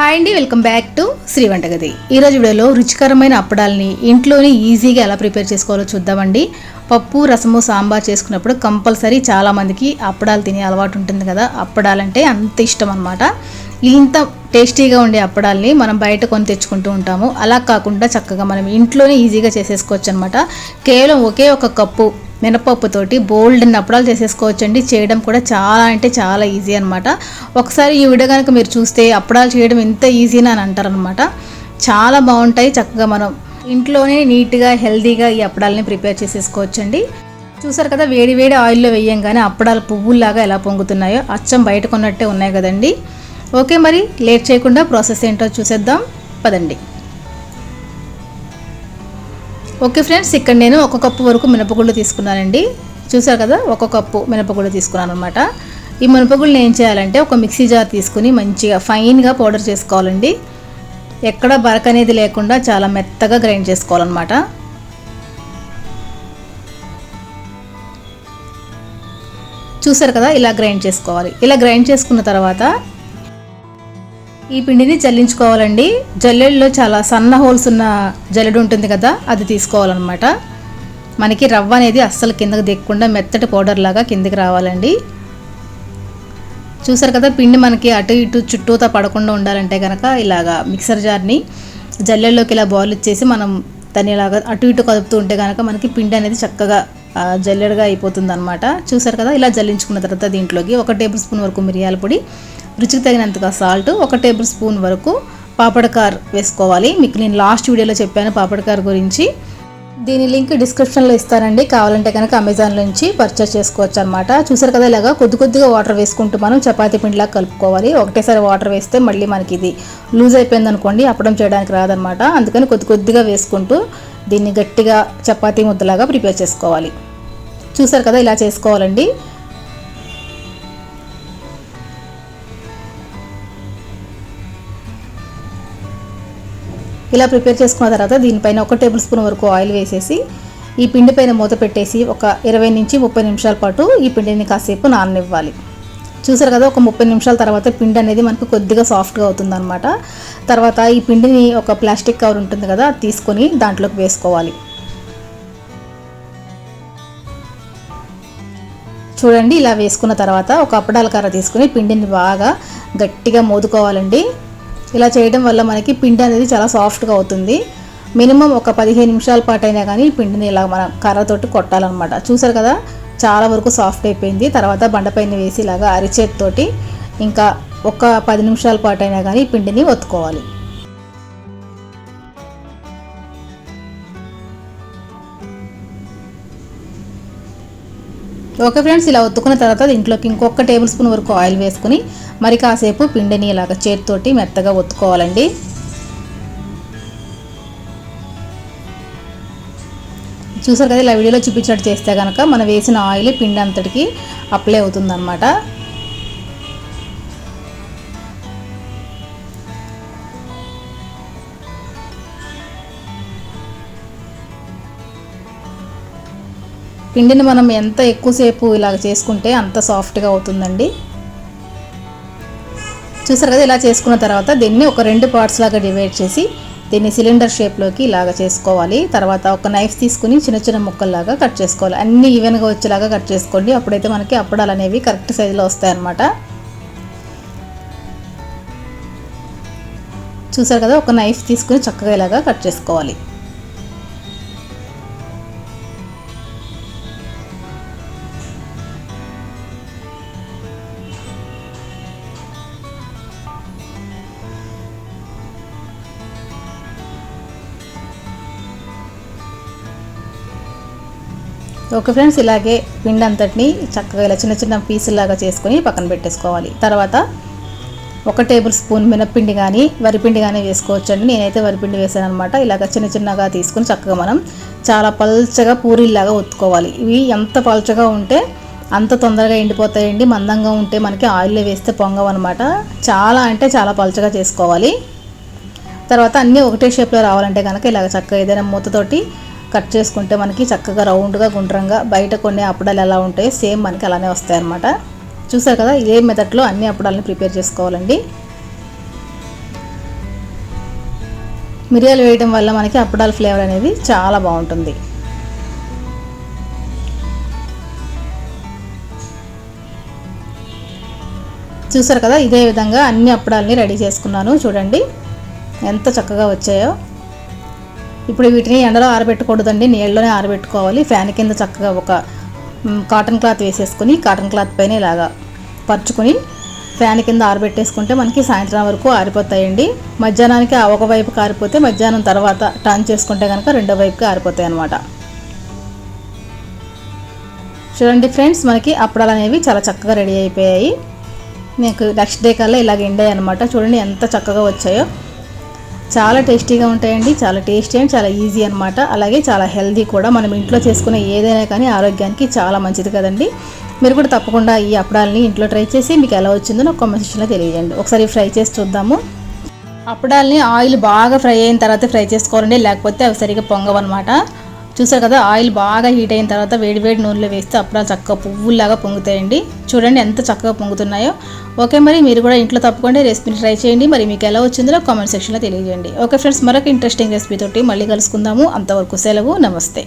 Hi అండి welcome back to Shri వంటగది. ఈరోజు వీడియోలో రుచికరమైన అప్పడాలని ఇంట్లోనే ఈజీగా ఎలా ప్రిపేర్ చేసుకోవాలో చూద్దామండి. పప్పు రసము సాంబార్ చేసుకున్నప్పుడు కంపల్సరీ చాలామందికి అప్పడాలు తినే అలవాటు ఉంటుంది కదా. అప్పడాలంటే అంత ఇష్టం అనమాట ఇంత టేస్టీగా ఉండే అప్పడాల్ని మనం బయట కొని తెచ్చుకుంటూ ఉంటాము. అలా కాకుండా చక్కగా మనం ఇంట్లోనే ఈజీగా చేసేసుకోవచ్చు అనమాట కేవలం ఒకే ఒక కప్పు మినపప్పుతోటి బోల్డ్ అప్పడాలు చేసేసుకోవచ్చండి. చేయడం కూడా చాలా అంటే చాలా ఈజీ అనమాట ఒకసారి ఈ వీడియో కనుక మీరు చూస్తే అప్పడాలు చేయడం ఎంత ఈజీనా అని అంటారనమాట చాలా బాగుంటాయి చక్కగా మనం ఇంట్లోనే నీట్గా హెల్తీగా ఈ అప్పడాలని ప్రిపేర్ చేసేసుకోవచ్చండి. చూసారు కదా వేడి వేడి ఆయిల్లో వేయంగానే అప్పడాలు పువ్వుల్లాగా ఎలా పొంగుతున్నాయో అచ్చం బయట కొన్నట్టే ఉన్నాయి కదండి. ఓకే మరి లేట్ చేయకుండా ప్రాసెస్ ఏంటో చూసేద్దాం. పదండి. ఓకే ఫ్రెండ్స్ ఇక్కడ నేను ఒక కప్పు వరకు మినపగుళ్ళు తీసుకున్నానండి. చూసారు కదా ఒక కప్పు మినపగుళ్ళు తీసుకున్నాను అనమాట ఈ మినపగుళ్ళని ఏం చేయాలంటే ఒక మిక్సీ జార్ తీసుకుని మంచిగా ఫైన్గా పౌడర్ చేసుకోవాలండి. ఎక్కడ బరక అనేది లేకుండా చాలా మెత్తగా గ్రైండ్ చేసుకోవాలన్నమాట. చూసారు కదా ఇలా గ్రైండ్ చేసుకోవాలి. ఇలా గ్రైండ్ చేసుకున్న తర్వాత ఈ పిండిని జల్లించుకోవాలండి. జల్లెడలో చాలా సన్న హోల్స్ ఉన్న జల్లెడు ఉంటుంది కదా అది తీసుకోవాలన్నమాట. మనకి రవ్వ అనేది అస్సలు కిందకి దిక్కకుండా మెత్తటి పౌడర్ లాగా కిందకి రావాలండి. చూసారు కదా పిండి మనకి అటు ఇటు చుట్టూతా పడకుండా ఉండాలంటే కనుక ఇలాగా మిక్సర్ జార్ని జల్లెల్లోకి ఇలా బాల్ ఇచ్చేసి మనం దాన్ని ఇలాగా అటు ఇటు కదుపుతూ ఉంటే కనుక మనకి పిండి అనేది చక్కగా జల్లెడగా అయిపోతుంది అనమాట చూసారు కదా ఇలా జల్లించుకున్న తర్వాత దీంట్లోకి ఒక టేబుల్ స్పూన్ వరకు మిరియాల పొడి రుచికి తగినంతగా సాల్ట్ ఒక టేబుల్ స్పూన్ వరకు పాపడకార్ వేసుకోవాలి. మీకు నేను లాస్ట్ వీడియోలో చెప్పాను పాపడకార్ గురించి. దీని లింక్ డిస్క్రిప్షన్లో ఇస్తానండి. కావాలంటే కనుక అమెజాన్ నుంచి పర్చేస్ చేసుకోవచ్చు అనమాట చూసారు కదా ఇలాగా కొద్ది కొద్దిగా వాటర్ వేసుకుంటూ మనం చపాతీ పిండిలా కలుపుకోవాలి. ఒకటేసారి వాటర్ వేస్తే మళ్ళీ మనకి ఇది లూజ్ అయిపోయింది అనుకోండి అప్పడం చేయడానికి రాదనమాట అందుకని కొద్ది కొద్దిగా వేసుకుంటూ దీన్ని గట్టిగా చపాతీ ముద్దలాగా ప్రిపేర్ చేసుకోవాలి. చూసారు కదా ఇలా చేసుకోవాలండి. ఇలా ప్రిపేర్ చేసుకున్న తర్వాత దీనిపైన ఒక టేబుల్ స్పూన్ వరకు ఆయిల్ వేసేసి ఈ పిండి పైన మూత పెట్టేసి ఒక ఇరవై నుంచి ముప్పై నిమిషాల పాటు ఈ పిండిని కాసేపు నాననివ్వాలి. చూసారు కదా ఒక ముప్పై నిమిషాల తర్వాత పిండి అనేది మనకు కొద్దిగా సాఫ్ట్గా అవుతుందన్నమాట. తర్వాత ఈ పిండిని ఒక ప్లాస్టిక్ కవర్ ఉంటుంది కదా తీసుకొని దాంట్లోకి వేసుకోవాలి. చూడండి ఇలా వేసుకున్న తర్వాత ఒక అప్పడాల కర్ర తీసుకుని పిండిని బాగా గట్టిగా మోదుకోవాలండి. ఇలా చేయడం వల్ల మనకి పిండి అనేది చాలా సాఫ్ట్గా అవుతుంది. మినిమం ఒక పదిహేను నిమిషాల పాటు అయినా కానీ పిండిని ఇలా మన కర్రతోటి కొట్టాలన్నమాట. చూసారు కదా? చాలా వరకు సాఫ్ట్ అయిపోయింది. తర్వాత బండపైన వేసి ఇలాగా అరిచేతితోటి ఇంకా ఒక పది నిమిషాల పాటు అయినా కానీ పిండిని ఒత్తుకోవాలి. ఓకే ఫ్రెండ్స్ ఇలా ఒత్తుకున్న తర్వాత దీంట్లోకి ఇంకొక టేబుల్ స్పూన్ వరకు ఆయిల్ వేసుకుని మరి కాసేపు పిండిని ఇలాగ చేతితోటి మెత్తగా ఒత్తుకోవాలండి. చూసారు కదా ఇలా వీడియోలో చూపించినట్టు చేస్తే కనుక మనం వేసిన ఆయిల్ పిండి అంతటికి అప్లై అవుతుందన్నమాట. పిండిని మనం ఎంత ఎక్కువసేపు ఇలాగ చేసుకుంటే అంత సాఫ్ట్గా అవుతుందండి. చూసారు కదా ఇలా చేసుకున్న తర్వాత దీన్ని ఒక రెండు పార్ట్స్ లాగా డివైడ్ చేసి దీన్ని సిలిండర్ షేప్లోకి ఇలాగ చేసుకోవాలి. తర్వాత ఒక నైఫ్ తీసుకుని చిన్న చిన్న ముక్కల్లాగా కట్ చేసుకోవాలి. అన్నీ ఈవెన్గా వచ్చేలాగా కట్ చేసుకోండి. అప్పుడైతే మనకి అప్పడాలు అనేవి కరెక్ట్ సైజులో వస్తాయన్నమాట చూసారు కదా ఒక నైఫ్ తీసుకుని చక్కగా ఇలాగా కట్ చేసుకోవాలి. ఓకే ఫ్రెండ్స్ ఇలాగే పిండి అంతటిని చక్కగా ఇలా చిన్న చిన్న పీసులాగా చేసుకొని పక్కన పెట్టేసుకోవాలి. తర్వాత ఒక టేబుల్ స్పూన్ మినప్పిండి కానీ వరిపిండి కానీ వేసుకోవచ్చండి. నేనైతే వరిపిండి వేసాను అనమాట ఇలాగ చిన్న చిన్నగా తీసుకుని చక్కగా మనం చాలా పల్చగా పూరీలాగా ఒత్తుకోవాలి. ఇవి ఎంత పల్చగా ఉంటే అంత తొందరగా ఎండిపోతాయండి. మందంగా ఉంటే మనకి ఆయిల్లో వేస్తే పొంగవు అనమాట చాలా అంటే చాలా పల్చగా చేసుకోవాలి. తర్వాత అన్నీ ఒకటే షేప్లో రావాలంటే కనుక ఇలాగ చక్కగా ఏదైనా మూతతోటి కట్ చేసుకుంటే మనకి చక్కగా రౌండ్గా గుండ్రంగా బయట కొన్ని అప్పడాలు ఎలా ఉంటాయో సేమ్ మనకి అలానే వస్తాయి అన్నమాట. చూసారు కదా ఇదే మెథడ్లో అన్ని అప్పడాలని ప్రిపేర్ చేసుకోవాలండి. మిరియాలు వేయడం వల్ల మనకి అప్పడాల ఫ్లేవర్ అనేది చాలా బాగుంటుంది. చూసారు కదా ఇదే విధంగా అన్ని అప్పడాలని రెడీ చేసుకున్నాను. చూడండి ఎంత చక్కగా వచ్చాయో. ఇప్పుడు వీటిని ఎండలో ఆరబెట్టకూడదండి నీళ్ళలోనే ఆరబెట్టుకోవాలి. ఫ్యాన్ కింద చక్కగా ఒక కాటన్ క్లాత్ వేసేసుకుని కాటన్ క్లాత్ పైన ఇలాగా పరుచుకొని ఫ్యాన్ కింద ఆరబెట్టేసుకుంటే మనకి సాయంత్రం వరకు ఆరిపోతాయండి. మధ్యాహ్నానికి ఆ ఒక వైపుకి ఆరిపోతే మధ్యాహ్నం తర్వాత టర్న్ చేసుకుంటే కనుక రెండో వైపుకి ఆరిపోతాయి అనమాట చూడండి ఫ్రెండ్స్ మనకి అప్పడాలు అనేవి చాలా చక్కగా రెడీ అయిపోయాయి. మీకు నెక్స్ట్ డే కల్లా ఇలాగ ఎండాయి అనమాట చూడండి ఎంత చక్కగా వచ్చాయో. చాలా టేస్టీగా ఉంటాయండి చాలా టేస్టీ అండ్ చాలా ఈజీ అనమాట అలాగే చాలా హెల్దీ కూడా మనం ఇంట్లో చేసుకునే ఏదైనా కానీ ఆరోగ్యానికి చాలా మంచిది కదండి. మీరు కూడా తప్పకుండా ఈ అప్పడాలని ఇంట్లో ట్రై చేసి మీకు ఎలా వచ్చిందో నాకు కామెంట్ సెక్షన్లో తెలియజేయండి. ఒకసారి ఫ్రై చేసి చూద్దాము. అప్పడాలని ఆయిల్ బాగా ఫ్రై అయిన తర్వాత ఫ్రై చేసుకోవాలండి లేకపోతే అవి సరిగా పొంగవన్నమాట. చూసారు కదా ఆయిల్ బాగా హీట్ అయిన తర్వాత వేడి వేడి నూనెలో వేస్తే అప్పుడు చక్కగా పువ్వులాగా పొంగుతాయండి. చూడండి ఎంత చక్కగా పొంగుతున్నాయో. ఓకే మరి మీరు కూడా ఇంట్లో తప్పకుండా రెసిపీని ట్రై చేయండి. మరి మీకు ఎలా వచ్చిందో కామెంట్ సెక్షన్లో తెలియజేయండి. ఓకే ఫ్రెండ్స్ మరొక ఇంట్రెస్టింగ్ రెసిపీ తోటి మళ్ళీ కలుసుకుందాము. అంతవరకు సెలవు నమస్తే.